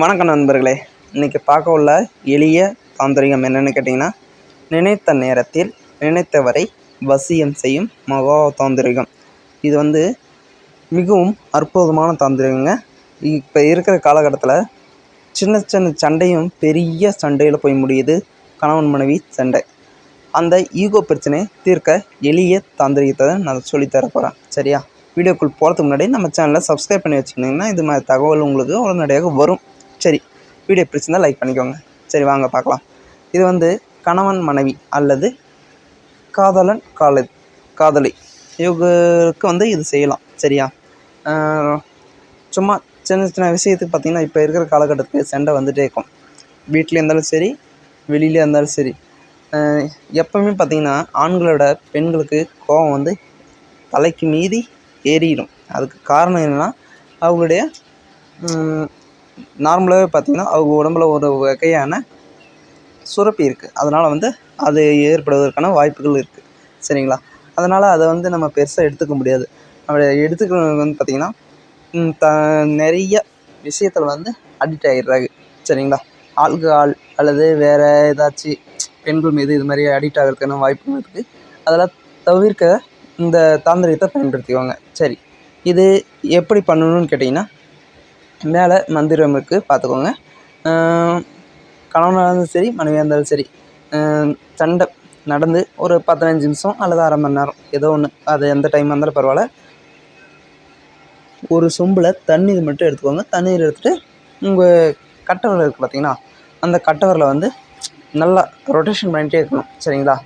வணக்கம் நண்பர்களே. இன்றைக்கி பார்க்க உள்ள எளிய தாந்திரிகம் என்னென்னு கேட்டிங்கன்னா நினைத்த நேரத்தில் நினைத்தவரை வசியம் செய்யும் மகா தாந்திரிகம். இது வந்து மிகவும் அற்புதமான தாந்திரிகங்க. இப்போ இருக்கிற காலகட்டத்தில் சின்ன சின்ன சண்டையும் பெரிய சண்டையில் போய் முடியுது. கணவன் மனைவி சண்டை. அந்த ஈகோ பிரச்சனையை தீர்க்க எளிய தாந்திரிகத்தை நான் சொல்லித்தர போகிறேன் சரியா? வீடியோக்குள் போகிறதுக்கு முன்னாடி நம்ம சேனலை சப்ஸ்கிரைப் பண்ணி வச்சுக்கிட்டிங்கன்னா இது மாதிரி தகவல் உங்களுக்கு உடனடியாக வரும். வீடியோ பிடிச்சிருந்தால் லைக் பண்ணிக்கோங்க. சரி வாங்க பார்க்கலாம். இது வந்து கணவன் மனைவி அல்லது காதலன் காலை காதலி. இவங்களுக்கு வந்து இது செய்யலாம். சரியா? சும்மா சின்ன சின்ன விஷயத்துக்கு பார்த்திங்கன்னா இப்போ இருக்கிற காலகட்டத்துக்கு சண்டை வந்துகிட்டே இருக்கும். வீட்டில் இருந்தாலும் சரி வெளியிலே இருந்தாலும் சரி. எப்போவுமே பார்த்திங்கன்னா ஆண்களோட பெண்களுக்கு கோபம் வந்து தலைக்கு மீறி ஏறிடும். அதுக்கு காரணம் என்னென்னா அவங்களுடைய நார்மலாகவே பார்த்திங்கன்னா அவங்க உடம்புல ஒரு வகையான சுரப்பி இருக்குது அதனால் வந்து அது ஏற்படுவதற்கான வாய்ப்புகள் இருக்குது சரிங்களா? அதனால் அதை வந்து நம்ம பெருசாக எடுத்துக்க முடியாது. அப்படி எடுத்துக்கிறவங்க வந்து பார்த்திங்கன்னா த நிறைய விஷயத்தில் வந்து அடிக்ட் ஆகிடுறாங்க சரிங்களா? ஆளுக்கு ஆள் அல்லது வேறு ஏதாச்சும் பெண்கள் மீது இது மாதிரி அடிக்ட் ஆகிறதுக்கான வாய்ப்புகள் இருக்குது அதெல்லாம் தவிர்க்க இந்த தாந்திரிகத்தை பயன்படுத்திக்குவாங்க சரி. இது எப்படி பண்ணணும்னு கேட்டிங்கன்னா மேலே மந்திரம் இருக்குது பார்த்துக்கோங்க. கணவனாக இருந்தாலும் சரி மனைவியாக இருந்தாலும் சரி சண்டை நடந்து ஒரு பதினஞ்சு நிமிஷம் அல்லது அரை மணி நேரம் ஏதோ ஒன்று அது எந்த டைமாக இருந்தாலும் பரவாயில்ல. ஒரு சொம்பில் தண்ணீர் மட்டும் எடுத்துக்கோங்க. தண்ணீர் எடுத்துகிட்டு உங்கள் கட்டவரில் இருக்குது பார்த்தீங்கன்னா அந்த கட்டவரில் வந்து நல்லா ரொட்டேஷன் பண்ணிகிட்டே இருக்கணும் சரிங்களா?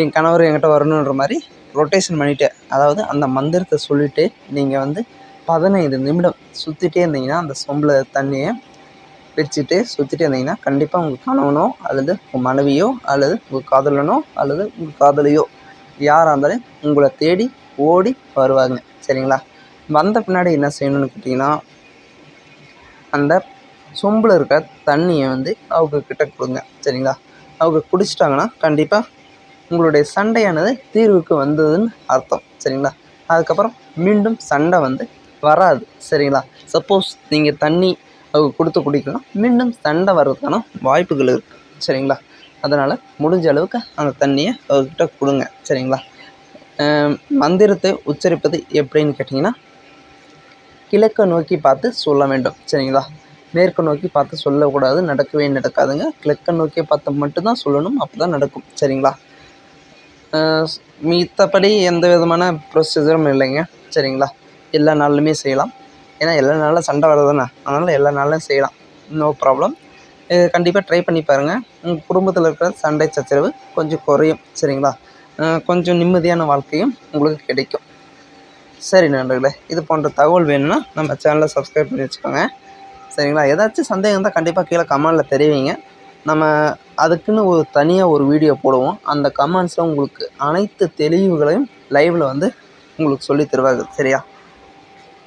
என் கணவர் என்கிட்ட வரணுன்ற மாதிரி ரொட்டேஷன் பண்ணிவிட்டு அதாவது அந்த மந்திரத்தை சொல்லிவிட்டு நீங்கள் வந்து பதினைந்து நிமிடம் சுற்றிட்டே இருந்தீங்கன்னா அந்த சொம்பில் தண்ணியை வச்சுட்டு சுற்றிட்டே இருந்தீங்கன்னா கண்டிப்பாக உங்கள் கணவனோ அல்லது உங்கள் மனைவியோ அல்லது உங்கள் காதலனோ அல்லது உங்கள் காதலியோ யாராக இருந்தாலும் உங்களை தேடி ஓடி வருவாங்க. சரிங்களா? வந்த பின்னாடி என்ன செய்யணும்னு கேட்டிங்கன்னா அந்த சொம்பில் இருக்க தண்ணியை வந்து அவங்க கிட்ட கொடுங்க. சரிங்களா? அவங்க குடிச்சிட்டாங்கன்னா கண்டிப்பாக உங்களுடைய சண்டையானது தீர்வுக்கு வந்ததுன்னு அர்த்தம். சரிங்களா? அதுக்கப்புறம் மீண்டும் சண்டை வந்து வராது சரிங்களா? சப்போஸ் நீங்கள் தண்ணி அவங்க கொடுத்து குடிக்கலாம். மீண்டும் சண்டை வர்றதுக்கான வாய்ப்புகள் இருக்குது சரிங்களா? அதனால் முடிஞ்ச அளவுக்கு அந்த தண்ணியை அவர்கிட்ட கொடுங்க சரிங்களா? மந்திரத்தை உச்சரிப்பது எப்படின்னு கேட்டிங்கன்னா கிழக்கை நோக்கி பார்த்து சொல்ல வேண்டும் சரிங்களா? மேற்கு நோக்கி பார்த்து சொல்லக்கூடாது நடக்கவே நடக்காதுங்க. கிழக்கை நோக்கி பார்த்து மட்டும்தான் சொல்லணும் அப்போ தான் நடக்கும் சரிங்களா? மித்தபடி எந்த விதமான ப்ரொசீஜரும் இல்லைங்க சரிங்களா? எல்லா நாள்லையுமே செய்யலாம். ஏன்னா எல்லா நாளில் சண்டை வர்றது தானே அதனால் எல்லா நாள்லையும் செய்யலாம். நோ ப்ராப்ளம் இது கண்டிப்பாக ட்ரை பண்ணி பாருங்கள் உங்கள் குடும்பத்தில் இருக்கிற சண்டை சச்சரவு கொஞ்சம் குறையும் சரிங்களா? கொஞ்சம் நிம்மதியான வாழ்க்கையும் உங்களுக்கு கிடைக்கும். சரி நண்பர்களே இது போன்ற தகவல் வேணும்னா நம்ம சேனலை சப்ஸ்கிரைப் பண்ணி வச்சுக்கோங்க. சரிங்களா? ஏதாச்சும் சந்தேகம் இருந்தால் கண்டிப்பாக கீழே கமெண்டில் தெரிவிங்க. நம்ம அதுக்குன்னு ஒரு தனியாக ஒரு வீடியோ போடுவோம். அந்த கமெண்ட்ஸில் உங்களுக்கு அனைத்து தெளிவுகளையும் லைவில் வந்து உங்களுக்கு சொல்லி தருவாங்க சரியா?